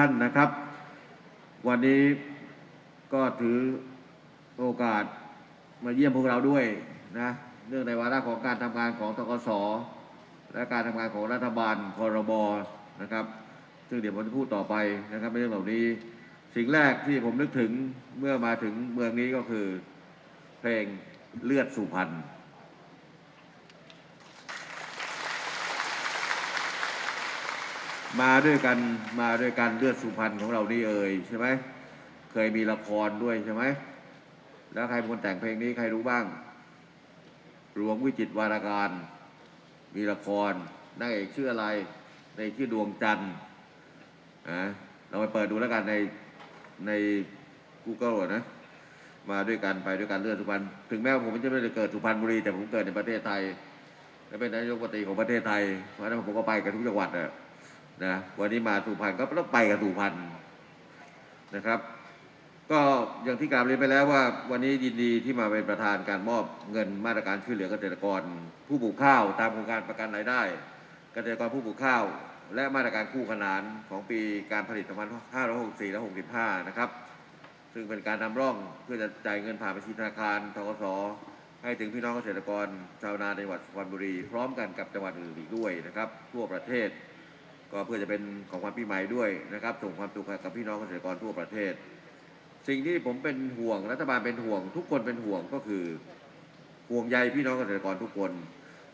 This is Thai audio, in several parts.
ท่านนะครับ วันนี้ก็ถือโอกาสมาเยี่ยมพวกเราด้วยนะเนื่องในวาระของการทำงานของทกสและการทำงานของรัฐบาลคอรบนะครับ ซึ่งเดี๋ยวผมจะพูดต่อไปนะครับในเรื่องเหล่านี้ สิ่งแรกที่ผมนึกถึงเมื่อมาถึงเมืองนี้ก็คือเพลงเลือดสุพรรณ มาด้วยกันมาด้วยกันเลือดสุพรรณของเรานี่เอ่ยใช่ไหมเคยมีละครด้วยใช่ไหมแล้วใครเป็นคนแต่งเพลงนี้ใครรู้บ้างหลวงวิจิตวารการ มีละครนางเอกชื่ออะไรในชื่อดวงจันทร์อะเราไปเปิดดูแล้วกันในใน Google นะมาด้วยกันไปด้วยกันเลือดสุพรรณถึงแม้ว่าผมจะไม่ได้เกิดสุพรรณบุรีแต่ผมเกิดในประเทศไทยและเป็นนายกรัฐมนตรีของประเทศไทยเพราะนั้นผมก็ไปกันทุกจังหวัดนะ นะวันนี้มาสุพรรณก็ต้องไปกับสุพรรณนะครับ ก็อย่างที่กล่าวเรียนไปแล้วว่า วันนี้ยินดีที่มาเป็นประธานการมอบเงินมาตรการช่วยเหลือเกษตรกร ผู้ปลูกข้าวตามโครงการประกันรายได้ เกษตรกรผู้ปลูกข้าว และมาตรการคู่ขนานของปีการผลิต2564และ65 นะครับ ซึ่งเป็นการนำร่องเพื่อจะจ่ายเงินผ่านบัญชีธนาคารทกสให้ถึงพี่น้องเกษตรกรชาวนาในจังหวัดสุพรรณบุรี พร้อมกันกับจังหวัดอื่นอีกด้วยนะครับ ทั่วประเทศ ก็เพื่อจะเป็นของขวัญปีใหม่ด้วยนะครับส่งความสุขให้กับพี่น้องเกษตรกรทั่วประเทศ สิ่งที่ผมเป็นห่วงรัฐบาลเป็นห่วง ทุกคนเป็นห่วงก็คือห่วงใยพี่น้องเกษตรกรทุกคน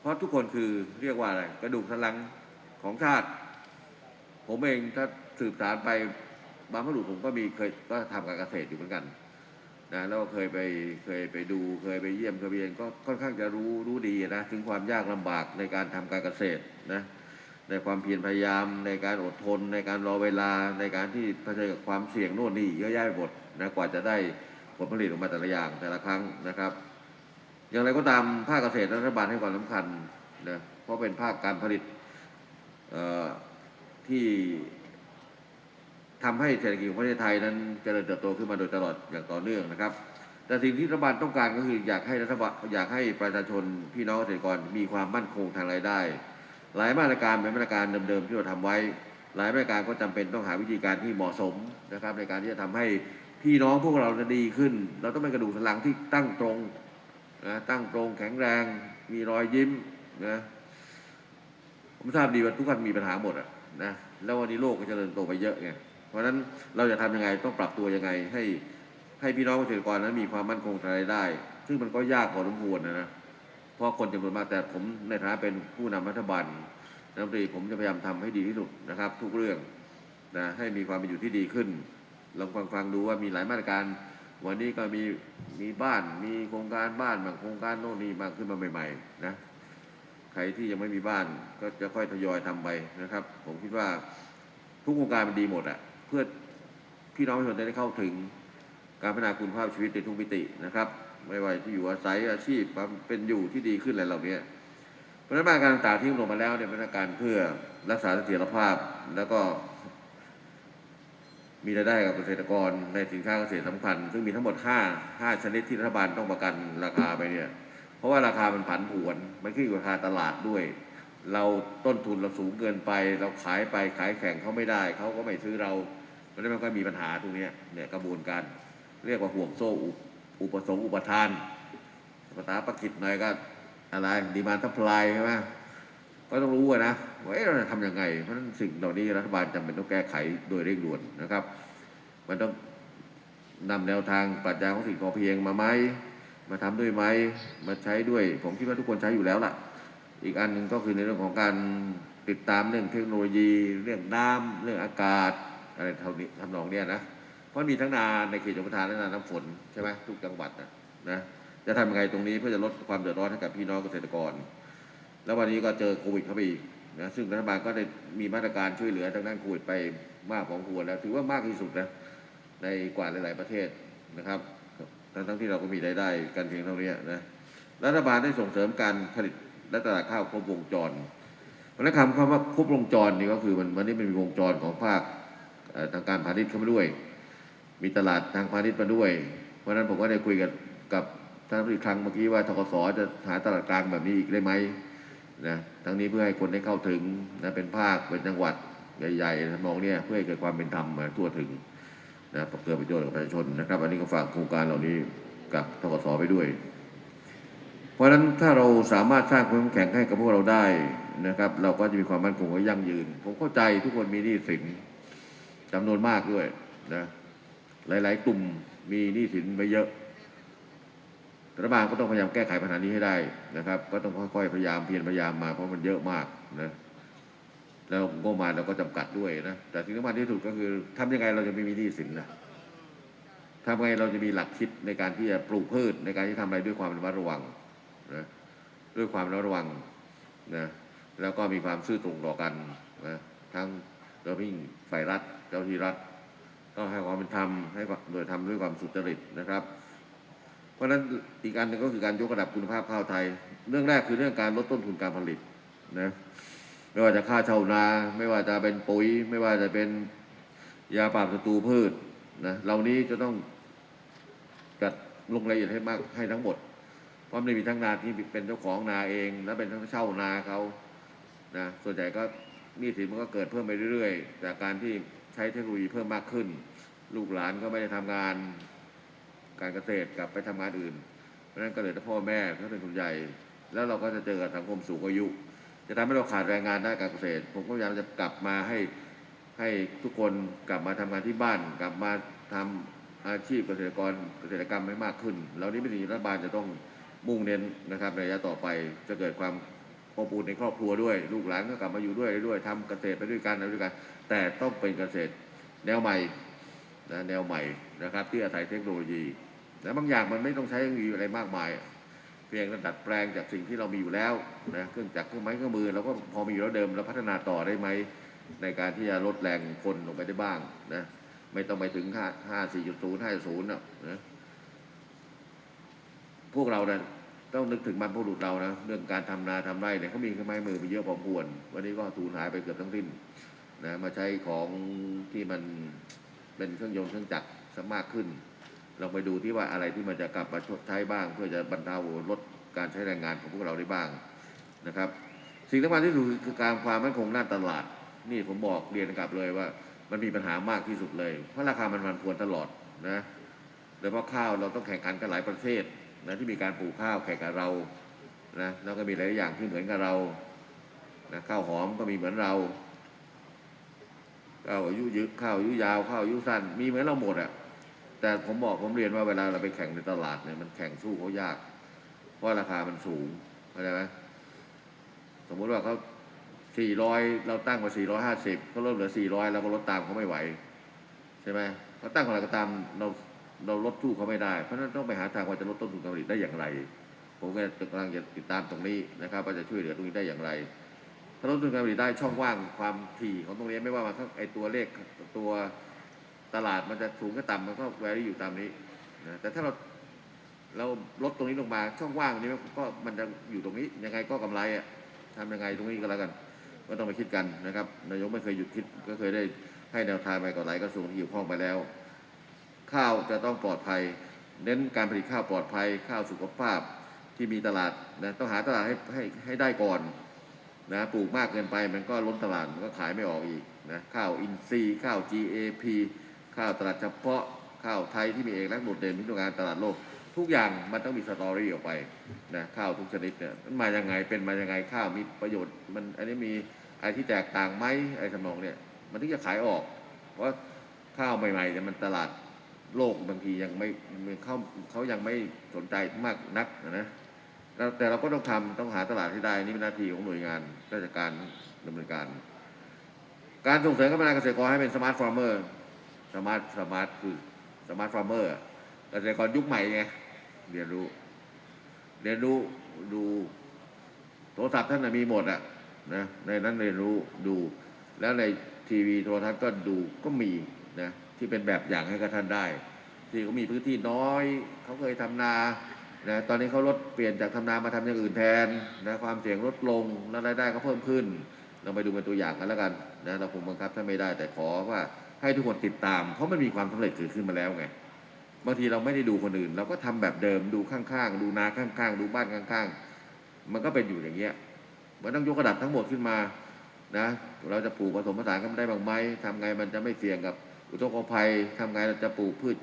เพราะทุกคนคือเรียกว่าอะไรกระดูกสันหลังของชาติ ผมเองถ้าสืบสารไปบางพบุรุษผมก็มีเคยก็ทำการเกษตรอยู่เหมือนกันนะแล้วก็เคยไปเคยไปดูเคยไปเยี่ยมเคยไปเรียนก็ค่อนข้างจะรู้รู้ดีนะถึงความยากลำบากในการทำการเกษตรนะ ในความเพียรพยายามในการอดทน ในการรอเวลาในการที่เผชิญกับความเสี่ยงโน่นนี่เยอะแยะไปหมดนะกว่าจะได้ผลผลิตออกมาแต่ละอย่างแต่ละครั้งนะครับ อย่างไรก็ตามภาคเกษตรรัฐบาลให้ความสำคัญนะเพราะเป็นภาคการผลิตที่ทำให้เศรษฐกิจของประเทศไทยนั้นเจริญเติบโตขึ้นมาโดยตลอดอย่างต่อเนื่องนะครับ แต่สิ่งที่รัฐบาลต้องการก็คืออยากให้รัฐบาลอยากให้ประชาชนพี่น้องเกษตรกรมีความมั่นคงทางรายได้ หลายมาตรการเป็นมาตรการเดิมๆที่เราทำไว้ หลายมาตรการก็จำเป็นต้องหาวิธีการที่เหมาะสมนะครับ ในการที่จะทำให้พี่น้องพวกเราจะดีขึ้น เราต้องเป็นกระดูกสันหลังที่ตั้งตรงนะตั้งตรงแข็งแรง มีรอยยิ้มนะผมทราบดีว่าทุกคนมีปัญหาหมดอะนะแล้ววันนี้โลกก็เจริญโตไปเยอะไงเพราะฉะนั้นเราจะทำยังไงต้องปรับตัวยังไงให้ให้พี่น้องเกษตรกรนั้นมีความมั่นคงทางรายได้ ซึ่งมันก็ยากพอสมควรนะนะ เพราะคนจำนวนมากแต่ผมในฐานะเป็นผู้นำรัฐบาลรัฐมนตรีผมจะพยายามทำให้ดีที่สุดนะครับ ทุกเรื่องนะให้มีความเป็นอยู่ที่ดีขึ้นลองฟังฟังดูว่ามีหลายมาตรการ วันนี้ก็มีมีบ้านมีโครงการบ้านบางโครงการโน่นนี่มาขึ้นมาใหม่ๆนะใครที่ยังไม่มีบ้านก็จะค่อยทยอยทำไปนะครับ ผมคิดว่าทุกโครงการมันดีหมดอะเพื่อพี่น้องประชาชนได้เข้าถึงการพัฒนาคุณภาพชีวิตในทุกมิตินะครับ ไม่ว่าที่อยู่อาศัยอาชีพความเป็นอยู่ที่ดีขึ้นอะไรเหล่านี้เพราะฉะนั้นมาตรการต่างๆที่ลงมาแล้วเนี่ยเป็นาการเพื่อรักษาเสถียรภาพแล้วก็ มีรายได้กับเกษตรกรในสินค้าเกษตรสำคัญ ซึ่งมีทั้งหมด 5 5 ชนิดที่รัฐบาลต้องประกันราคาไปเนี่ย เพราะว่าราคามันผันผวนมันขึ้นอยู่กับราคาตลาดด้วย เราต้นทุนเราสูงเกินไป เราขายไปขายแข่งเขาไม่ได้เขาก็ไม่ซื้อเราเพราะฉะนั้นมันก็มีปัญหาตรงเนี้ยเนี่ยกระบวนการเรียกว่าห่วงโซ่อุป อุปสงค์อุปทานภาษาประกิตหน่อยก็อะไรดีมานทัพพลายใช่ไหมก็ต้องรู้นะว่าเราจะทำยังไง เพราะฉะนั้นสิ่งเหล่านี้รัฐบาลจำเป็นต้องแก้ไขโดยเร่งด่วนนะครับ มันต้องนำแนวทางปรัชญาของสิ่งพอเพียงมาไหมมาทำด้วยไหมมาใช้ด้วย ผมคิดว่าทุกคนใช้อยู่แล้วล่ะ อีกอันหนึ่งก็คือในเรื่องของการติดตามเรื่องเทคโนโลยี เรื่องน้ำเรื่องอากาศอะไรเท่านี้ทำนองเนี้ยนะ เพราะมีทั้งนาในเขตชลประทานและนาน้ำฝนใช่ไหมทุกจังหวัดนะนะจะทำยังไงตรงนี้เพื่อจะลดความเดือดร้อนให้กับพี่น้องเกษตรกร แล้ววันนี้ก็เจอโควิดเข้าไปอีกนะซึ่งรัฐบาลก็ได้มีมาตรการช่วยเหลือทางด้านโควิดไปมากพอสมควรแล้ว ถือว่ามากที่สุดนะในกว่าหลาย ๆประเทศนะครับทั้งทั้งที่เราก็มีรายได้กันเพียงเท่านี้นะรัฐบาลได้ส่งเสริมการผลิตและตลาดข้าวครบวงจรเพราะฉะนั้คำคำว่าครบวงจรนี่ก็คือมันวันนี้มันมีวงจรของภาคทางการพาณิชย์เข้ามาด้วย มีตลาดทางพาณิชย์มาด้วย เพราะนั้นผมก็ได้คุยกับกับท่านรัฐมนตรีครั้งเมื่อกี้ว่าทกสจะหาตลาดกลางแบบนี้อีกได้ไหมนะทั้งนี้เพื่อให้คนได้เข้าถึงนะเป็นภาคเป็นจังหวัดใหญ่ๆทำนองเนี้ยเพื่อให้เกิดความเป็นธรรมมาทั่วถึงนะเกิดประโยชน์กับประชาชนนะครับ อันนี้ก็ฝากโครงการเหล่านี้กับทกศไปด้วย เพราะฉะนั้นถ้าเราสามารถสร้างความเข้มแข็งให้กับพวกเราได้นะครับ เราก็จะมีความมั่นคงและยั่งยืน ผมเข้าใจทุกคนมีหนี้สินจำนวนมากด้วยนะ หลาย ๆ กลุ่มมีหนี้สินไปเยอะรัฐบาลก็ต้องพยายามแก้ไขปัญหานี้ให้ได้นะครับ ก็ต้องค่อยๆพยายามเพียรพยายามมาเพราะมันเยอะมากนะแล้วงบมาเราก็จำกัดด้วยนะแต่ที่สำคัญที่สุดก็คือทำยังไงเราจะไม่มีหนี้สินนะทำยังไงเราจะมีหลักคิดในการที่จะปลูกพืชในการที่ทำอะไรด้วยความระมัดระวังนะด้วยความระมัดระวังนะแล้วก็มีความซื่อตรงต่อกันนะทั้งโดยยิ่งฝ่ายรัฐเจ้าหน้าที่รัฐ ต้องให้ความเป็นธรรมให้โดยทำด้วยความสุจริตนะครับ เพราะฉะนั้นอีกอันหนึ่งก็คือการยกระดับคุณภาพข้าวไทย เรื่องแรกคือเรื่องการลดต้นทุนการผลิตนะไม่ว่าจะค่าเช่านา ไม่ว่าจะเป็นปุ๋ย ไม่ว่าจะเป็นยาปราบศัตรูพืชนะเหล่านี้จะต้องจัดลงรายละเอียดให้มากให้ทั้งหมด เพราะมันมีทั้งนาที่เป็นเจ้าของนาเอง และเป็นทั้งเช่านาเขานะส่วนใหญ่ก็นี้สิมันก็เกิดเพิ่มไปเรื่อยๆ จากการที่ใช้เทคโนโลยีเพิ่มมากขึ้น ลูกหลานก็ไม่ได้ทำงานการเกษตรกลับไปทำงานอื่น เพราะฉะนั้นก็เหลยแต่พ่อแม่เขาเป็นคนใหญ่ แล้วเราก็จะเจอกับสังคมสูงอายุ จะทำให้เราขาดแรงงานด้านการเกษตร ผมก็พยายามจะกลับมาให้ให้ทุกคนกลับมาทำงานที่บ้าน กลับมาทำอาชีพเกษตรกรเกษตรกรรมให้มากขึ้นเหล่านี้เป็นสิ่งที่รัฐบาลจะต้องมุ่งเน้นนะครับในระยะต่อไปจะเกิดความอบอุ่นในครอบครัวด้วย ลูกหลานก็กลับมาอยู่ด้วยด้วยทำเกษตรไปด้วยกันไรด้วยกัน แต่ต้องเป็นเกษตรแนวใหม่ นะแนวใหม่นะครับ ที่อาศัยเทคโนโลยีและบางอย่างมันไม่ต้องใช้เทคโนโลยีอะไรมากมาย เพียงแต่ดัดแปลงจากสิ่งที่เรามีอยู่แล้วนะเครื่องจักรเครื่องไม้เครื่องมือเราก็พอมีอยู่แล้วเดิมเราพัฒนาต่อได้ไหมในการที่จะลดแรงคนลงไปได้บ้างนะไม่ต้องไปถึงห้าห้าสี่จุดศูนย์ห้าศูนย์นะพวกเราเนี่ยต้องนึกถึงบรรพบุรุษเรานะเรื่องการทำนาทำไร่เนี่ยเขามีเครื่องไม้มือไปเยอะพอควร วันนี้ก็สูญหายไปเกือบทั้งสิ้นนะมาใช้ของที่มัน เป็นเครื่องยนต์เครื่องจักรซะมากขึ้น เราไปดูที่ว่าอะไรที่มันจะกลับมาชดใช้บ้าง เพื่อจะบรรเทาลดการใช้แรงงานของพวกเราได้บ้างนะครับ สิ่งสำคัญที่สุดคือการความมั่นคงด้านตลาด นี่ผมบอกเรียนกลับเลยว่ามันมีปัญหามากที่สุดเลย เพราะราคามันมันพวนตลอดนะโดยเฉพาะข้าวเราต้องแข่งขันกันหลายประเทศนะที่มีการปลูกข้าวแข่งกับเรานะแล้วก็มีหลายอย่างที่เหมือนกับเรานะข้าวหอมก็มีเหมือนเรา ข้าอายุยืดข้าวอายุยาวข้าวอายุสั้น มีเหมือนเราหมดอะแต่ผมบอกผมเรียนว่าเวลาเราไปแข่งในตลาดเนี่ยมันแข่งสู้เขายาก เพราะราคามันสูงเข้าใจไหมสมมุติว่าเขาสี่ร้อยเราตั้งมาสี่ร้อยห้าสิบเขาลดเหลือสี่ร้อยเราก็ลดตามเขาไม่ไหว ใช่ไหมเขาตั้งอะไรก็ตามเราเราลดสู้เขาไม่ได้ เพราะฉะนั้นต้องไปหาทางว่าจะลดต้นทุนการผลิตได้อย่างไร ผมก็กำลังจะติดตามตรงนี้นะครับว่าจะช่วยเหลือตรงนี้ได้อย่างไร ถ้าลดต้นทุนการผลิตได้ช่องว่างความถี่ของตรงนี้ไม่ว่ามันไอตัวเลขตัวตลาดมันจะสูงก็ต่ำมันก็แวรี่อยู่ตามนี้นะแต่ถ้าเราเราลดตรงนี้ลงมาช่องว่างนี้ก็มันจะอยู่ตรงนี้ยังไงก็กำไรอะทำยังไงตรงนี้ก็แล้วกัน ก็ต้องไปคิดกันนะครับนายกไม่เคยหยุดคิดก็เคยได้ให้แนวทางไปกับหลายกระทรวงที่เกี่ยวข้องไปแล้ว ข้าวจะต้องปลอดภัย เน้นการผลิตข้าวปลอดภัย ข้าวสุขภาพที่มีตลาดนะต้องหาตลาดให้ให้ให้ได้ก่อน นะปลูกมากเกินไปมันก็ล้นตลาดมันก็ขายไม่ออกอีกนะข้าวอินทรีย์ข้าว GAP ข้าวตลาดเฉพาะข้าวไทยที่มีเอกลักษณ์โดดเด่นที่ต้องการตลาดโลก ทุกอย่างมันต้องมีสตอรี่ออกไปนะข้าวทุกชนิดเนี่ยมันมายังไงเป็นมายังไงข้าวมีประโยชน์ มันอันนี้มีอะไรที่แตกต่างไหมไรทำนองเนี่ยมันถึงจะขายออก เพราะข้าวใหม่ๆเนี่ยมันตลาดโลกบางทียังไม่เขาเขายังไม่สนใจมากนักนะ แต่เราก็ต้องทำต้องหาตลาดให้ได้นี่เป็นหน้าที่ของหน่วยงานราชการดำเนินการ การส่งเสริมการพัฒนเกษตรกรให้เป็นสมาร์ทฟาร์มเมอร์สมาร์ทสมาร์ทคือสมาร์ทฟาร์มเมอร์เกษตรกรยุคใหม่ไงเรียนรู้ เรียนรู้ดูโทรศัพท์ท่านมีหมดอะนะในนั้นเรียนรู้ดู แล้วในทีวีโทรทัศน์ก็ดูก็มีนะที่เป็นแบบอย่างให้กับท่านได้ ที่เขามีพื้นที่น้อยเขาเคยทำนา นะตอนนี้เขาลดเปลี่ยนจากทำนามาทำอย่างอื่นแทนนะความเสี่ยงลดลงแล้วรายได้ก็เพิ่มขึ้น เราไปดูเป็นตัวอย่างกันแล้วกันนะเราคงบังคับท่านไม่ได้ แต่ขอว่าให้ทุกคนติดตาม เพราะมันมีความสำเร็จเกิดขึ้นมาแล้วไงบางทีเราไม่ได้ดูคนอื่น เราก็ทำแบบเดิมดูข้างๆ ดูนาข้างๆ ดูบ้านข้างๆ มันก็เป็นอยู่อย่างเงี้ยมันต้องยกระดับทั้งหมดขึ้นมานะเราจะปลูกผสมผสานกันได้บ้างไหมทำไงมันจะไม่เสี่ยงกับอุทกภัยทำไงเราจะปลูกพืช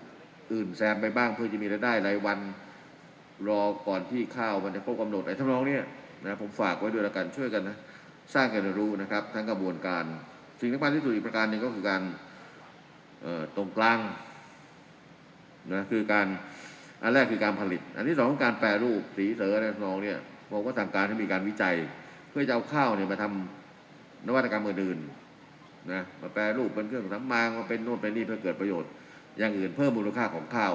อื่นแซมไปบ้างเพื่อจะมีรายได้รายวัน รอก่อนที่ข้าวมันจะครบกำหนดไอ้ทำนองเนี้ยนะผมฝากไว้ด้วยละกันช่วยกันนะสร้างการเรียนรู้นะครับ ทั้งกระบวนการ สิ่งสำคัญที่สุดอีกประการหนึ่งก็คือการตรงกลางนะคือการอันแรกคือการผลิต อันที่สองการแปรรูปสีเสืออะไรทำนองเนี่ยผมก็สั่งการให้มีการวิจัย เพื่อจะเอาข้าวเนี่ยมาทำนวัตกรรมอื่นๆนะมาแปรรูปเป็นเครื่องสำอางมาเป็นโน่นเป็นนี่เพื่อเกิดประโยชน์ อย่างอื่นเพิ่มมูลค่าของข้าว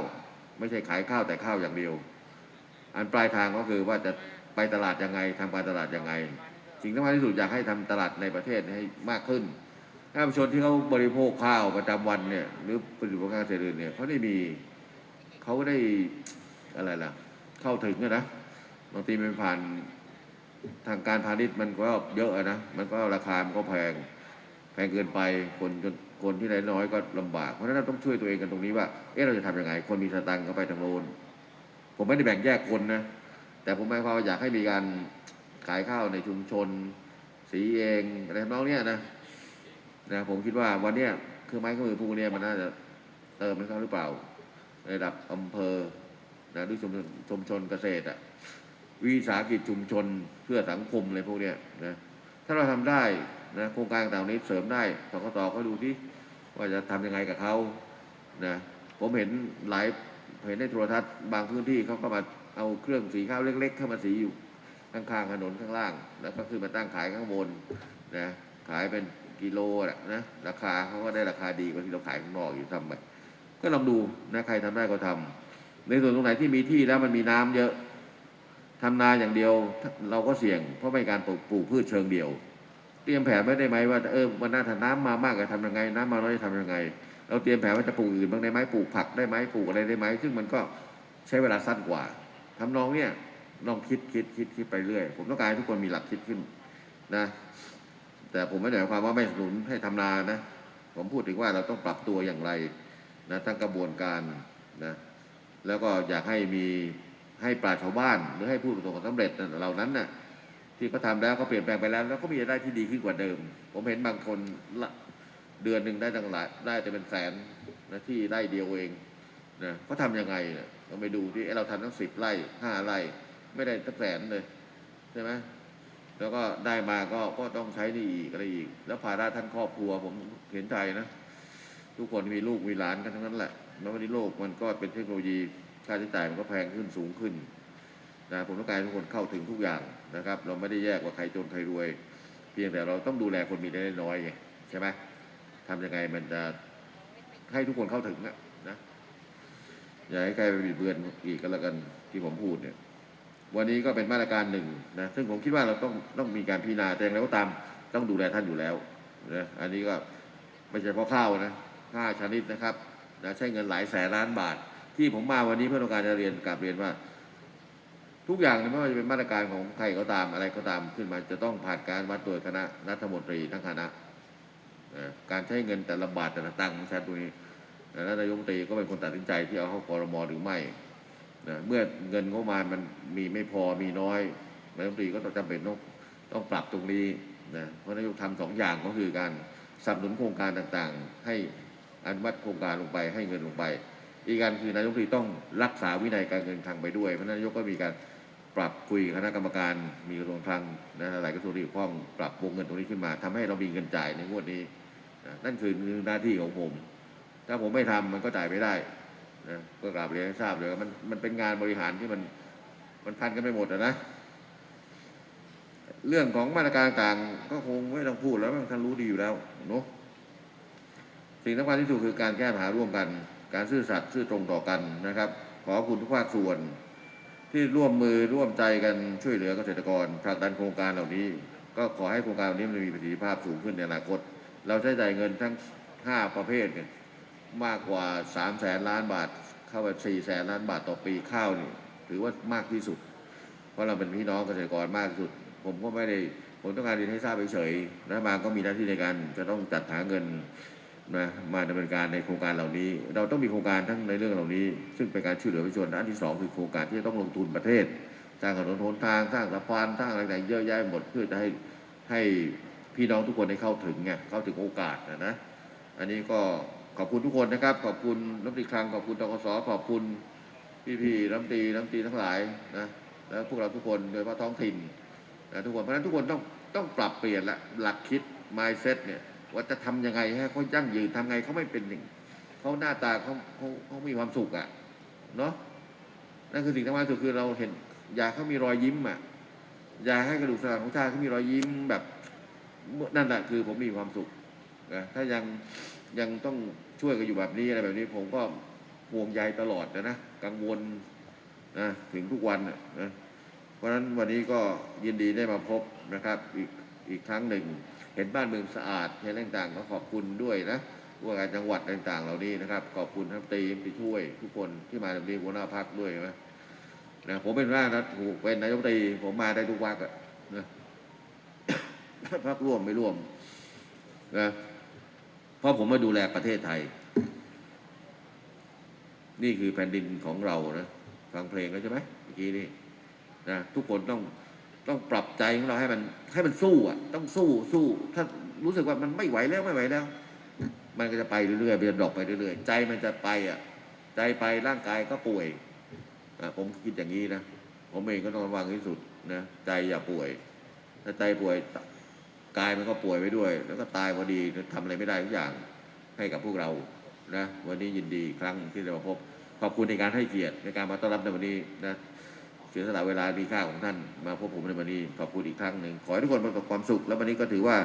ไม่ใช่ขายข้าวแต่ข้าวอย่างเดียว อันปลายทางก็คือว่าจะไปตลาดยังไงทำการตลาดยังไง สิ่งสำคัญที่สุดอยากให้ทำตลาดในประเทศให้มากขึ้นประชาชนที่เขาบริโภคข้าวประจำวันเนี่ยหรือผลิตภัณฑ์เกษตรอื่นเนี่ยเขาได้มีเขาได้อะไรล่ะ เข้าถึงนะบางทีมันผ่านทางการพาณิชย์มันก็เยอะนะมันก็ราคามันก็แพงแพงเกินไปคนจนคนที่ได้น้อยก็ลำบากเพราะฉะนั้นเราต้องช่วยตัวเองกันตรงนี้ว่าเอ๊ะเราจะทำยังไง คนมีสตังค์ก็ไปทางโน้น ผมไม่ได้แบ่งแยกคนนะ แต่ผมหมายความว่าอยากให้มีการขายข้าวในชุมชน สีเองอะไรทำนองเนี้ยนะนะผมคิดว่าวันเนี้ยเครื่องไม้เครื่องมือพวกเนี้ยมันน่าจะเติมให้เขาหรือเปล่า ในระดับอำเภอนะหรือชุมชนชุมชนเกษตรอะวิสาหกิจชุมชนเพื่อสังคมอะไรพวกเนี้ยนะถ้าเราทำได้นะโครงการต่างๆนี้เสริมได้สกตก็ดูที่ว่าจะทำยังไงกับเขานะผมเห็นหลาย เห็นในโทรทัศน์บางพื้นที่เขาก็มาเอาเครื่องสีข้าวเล็ก ๆ เข้ามาสีอยู่ข้างๆถนนข้างล่าง แล้วก็ขึ้นมาตั้งขายข้างบนนะขายเป็นกิโลละนะราคาเขาก็ได้ราคาดีกว่าที่เราขายข้างนอกอยู่ทำไปก็ลองดูนะใครทำได้ก็ทำในส่วนตรงไหนที่มีที่แล้วมันมีน้ำเยอะทำนาอย่างเดียวเราก็เสี่ยง เพราะไม่การปลูกปลูกพืชเชิงเดียว เตรียมแผนไว้ได้ไหมว่าเออวันหน้าถ้าน้ำมามากจะทำยังไง น้ำมาน้อยจะทำยังไง เราเตรียมแผนว่าจะปลูกอื่นบ้างได้ไหมปลูกผักได้ไหมปลูกอะไรได้ไหมซึ่งมันก็ใช้เวลาสั้นกว่าทำนองเนี่ยลองคิดคิดคิดคิดไปเรื่อย ผมต้องการให้ทุกคนมีหลักคิดขึ้นนะ แต่ผมไม่ได้หมายความว่าไม่สนุนให้ทำนานะ ผมพูดถึงว่าเราต้องปรับตัวอย่างไรนะทั้งกระบวนการนะแล้วก็อยากให้มีให้ปราชาวบ้าน หรือให้ผู้ประสบความสำเร็จเหล่านั้นน่ะที่เขาทำแล้วเขาเปลี่ยนแปลงไปแล้ว แล้วก็มีรายได้ที่ดีขึ้นกว่าเดิม ผมเห็นบางคนล เดือนหนึ่งได้ตั้งหลายได้แต่เป็นแสนนะที่ไร่เดียวเองนะเขาทำยังไงเนี่ยเราไปดูที่เราทำตั้งสิบไร่ห้าไร่ ไม่ได้ตั้งแสนเลยใช่ไหมแล้วก็ได้มาก็ก็ต้องใช้นี่อีกอะไรอีก แล้วภาระท่านครอบครัวผมเห็นใจนะทุกคนมีลูกมีหลานกันทั้งนั้นแหละแล้ววันนี้โลกมันก็เป็นเทคโนโลยีค่าใช้จ่ายมันก็แพงขึ้นสูงขึ้นนะผมต้องการให้ทุกคนเข้าถึงทุกอย่างนะครับ เราไม่ได้แยกว่าใครจนใครรวย เพียงแต่เราต้องดูแลคนมีรายได้น้อยไงใช่ไหม ทำยังไงมันจะให้ทุกคนเข้าถึงอะนะอย่าให้ใครไปบิดเบือนอีกก็แล้วกันที่ผมพูดเนี่ย วันนี้ก็เป็นมาตรการหนึ่งนะซึ่งผมคิดว่าเราต้องต้องมีการพิจารณาแต่อย่างไรก็ตามต้องดูแลท่านอยู่แล้วนะอันนี้ก็ไม่ใช่เพราะข้าวนะข้าวชนิดนะครับนะใช้เงินหลายแสนล้านบาท ที่ผมมาวันนี้เพื่อต้องการจะเรียนกลับเรียนว่า ทุกอย่างไม่ว่าจะเป็นมาตรการของใครก็ตามอะไรก็ตามขึ้นมาจะต้องผ่านการวัดโดยคณะรัฐมนตรีทั้งคณะ การใช้เงินแต่ละบาทแต่ละตังค์ของชาติตรงนี้นะแล้วนายกตรีก็เป็นคนตัดสินใจที่เอาเข้ากรมอหรือไม่นะเมื่อเงินงบประมาณมันมีไม่พอมีน้อยนายกตรีก็ต้องจำเป็นต้องต้องปรับตรงนี้นะเพราะนายกทำสองอย่างก็คือการสนับสนุนโครงการต่างๆ ให้อนุมัติโครงการลงไปให้เงินลงไป อีกการคือนายกตรีต้องรักษาวินัยการเงินคลังไปด้วยเพราะนั้นนายกก็มีการปรับคุยคณะกรรมการมีกระทรวงคลังนะหลายกระทรวงที่เกี่ยวข้องปรับวงเงินตรงนี้ขึ้นมาทำให้เรามีเงินจ่ายในงวดนี้ นั่นคือหน้าที่ของผม ถ้าผมไม่ทำมันก็จ่ายไม่ได้นะก็กราบเรียนให้ทราบเลยมันมันเป็นงานบริหารที่มันมันพันกันไปหมดนะ เรื่องของมาตรการต่างก็คงไม่ต้องพูดแล้วมันท่านรู้ดีอยู่แล้วเนาะสิ่งสำคัญที่สุดคือการแก้ปัญหาร่วมกัน การซื่อสัตย์ซื่อตรงต่อกันนะครับ ขอบคุณทุกภาคส่วน ที่ร่วมมือร่วมใจกันช่วยเหลือเกษตรกรผลักดันโครงการเหล่านี้ ก็ขอให้โครงการเหล่านี้มันมีประสิทธิภาพสูงขึ้นในอนาคต เราใช้จ่ายเงินทั้ง 5 ประเภทเนี่ยมากกว่า3แสนล้านบาท เข้าไป4แสนล้านบาทต่อปีข้าวนี่ถือว่ามากที่สุด เพราะเราเป็นพี่น้องเกษตรกรมากที่สุด ผมก็ไม่ได้ผมต้องการเรียนให้ทราบเฉยๆรัฐบาลก็มีหน้าที่ในการจะต้องจัดหาเงินนะมาดำเนินการในโครงการเหล่านี้ เราต้องมีโครงการทั้งในเรื่องเหล่านี้ ซึ่งเป็นการช่วยเหลือประชาชนอันที่สองคือโครงการที่จะต้องลงทุนประเทศสร้างถนนหนทางสร้างสะพานสร้างอะไรต่างๆเยอะแยะหมดเพื่อจะให้ให้ พี่น้องทุกคนได้เข้าถึงไงเข้าถึงโอกาสนะนะอันนี้ก็ขอบคุณทุกคนนะครับ ขอบคุณรัฐมนตรีคลังขอบคุณตกสขอบคุณพี่ๆรัฐมนตรีรัฐมนตรีทั้งหลายนะแล้วพวกเราทุกคนโดยเฉพาะท้องถิ่นนะทุกคนเพราะฉะนั้นทุกคนต้องต้องปรับเปลี่ยนละหลักคิด mindset เนี่ยว่าจะทำยังไงให้เขายั่งยืนทำไงเขาไม่เป็นหนึ่งเขาหน้าตาเขาเขาเขามีความสุขอะเนาะนั่นคือสิ่งที่สำคัญสุดคือเราเห็น อยากเขามีรอยยิ้มอะอยากให้กระดูกสันหลังของชาติเขามีรอยยิ้มแบบ นั่นแหละคือผมมีความสุขนะถ้ายังยังต้องช่วยกันอยู่แบบนี้อะไรแบบนี้ ผมก็ห่วงใยตลอดนะนะกังวลนะถึงทุกวันนะเพราะฉะนั้นวันนี้ก็ยินดีได้มาพบนะครับ อีกอีกครั้งหนึ่ง เห็นบ้านเมืองสะอาดเห็นต่างๆก็ขอบคุณด้วยนะว่าการจังหวัดต่างๆ เหล่านี้นะครับ ขอบคุณท่านตีมที่ช่วยทุกคนที่มาตรงนี้หัวหน้าพักด้วยนะนะผมเป็นหัวหน้านะถูกเป็นนายกรัฐมนตรีผมมาได้ทุกวักอะนะ พักร่วมไม่ร่วมนะเพราะผมมาดูแลประเทศไทย นี่คือแผ่นดินของเรานะฟังเพลงแล้วใช่ไหมเมื่อกี้นี่นะทุกคนต้องต้องปรับใจของเราให้มัน ให้มันสู้อะ ต้องสู้สู้ ถ้ารู้สึกว่ามันไม่ไหวแล้วไม่ไหวแล้ว มันก็จะไปเรื่อยๆเรียนดรอปไปเรื่อยๆใจมันจะไปอะ ใจไปร่างกายก็ป่วยอะผมคิดอย่างนี้นะผมเองก็ต้องระวังที่สุดนะใจอย่าป่วย ถ้าใจป่วย กายมันก็ป่วยไปด้วย แล้วก็ตายพอดีทำอะไรไม่ได้ทุกอย่างให้กับพวกเรานะวันนี้ยินดีครั้งที่ได้มาพบ ขอบคุณในการให้เกียรติในการมาต้อนรับในวันนี้นะเสียสละเวลาดีค่าของท่านมาพบผมในวันนี้ขอบคุณอีกครั้งหนึ่งขอให้ทุกคนประสบความสุข แล้ววันนี้ก็ถือว่า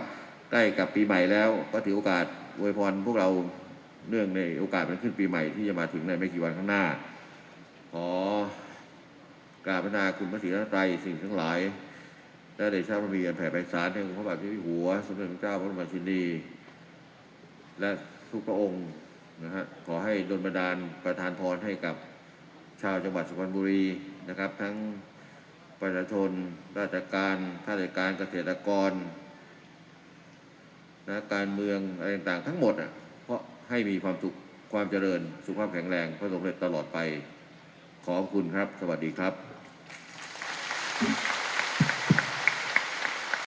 ใกล้กับปีใหม่แล้ว ก็ถือโอกาสอวยพรพวกเราเนื่องในโอกาสมันขึ้นปีใหม่ที่จะมาถึงในไม่กี่วันข้างหน้า ขอกราบพระนาคุณพระศรีรัตนตรสิ่งทั้งหลาย และเดชะบารมีอันแผ่ไพศาลแห่งพระบาทสมเด็จพระหัวสมเด็จพระเจ้าพระบรมราชินี และทุกพระองค์นะฮะขอให้ดลบันดาลประทานพรให้กับชาวจังหวัดสุพรรณบุรีนะครับ ทั้งประชาชน ราชการข้าราชการเกษตรกรนะการเมืองอะไรต่างๆ ทั้งหมดอะเพราะให้มีความสุขความเจริญสุขภาพแข็งแรงพระสมเด็จตลอดไป ขอบคุณครับ สวัสดีครับ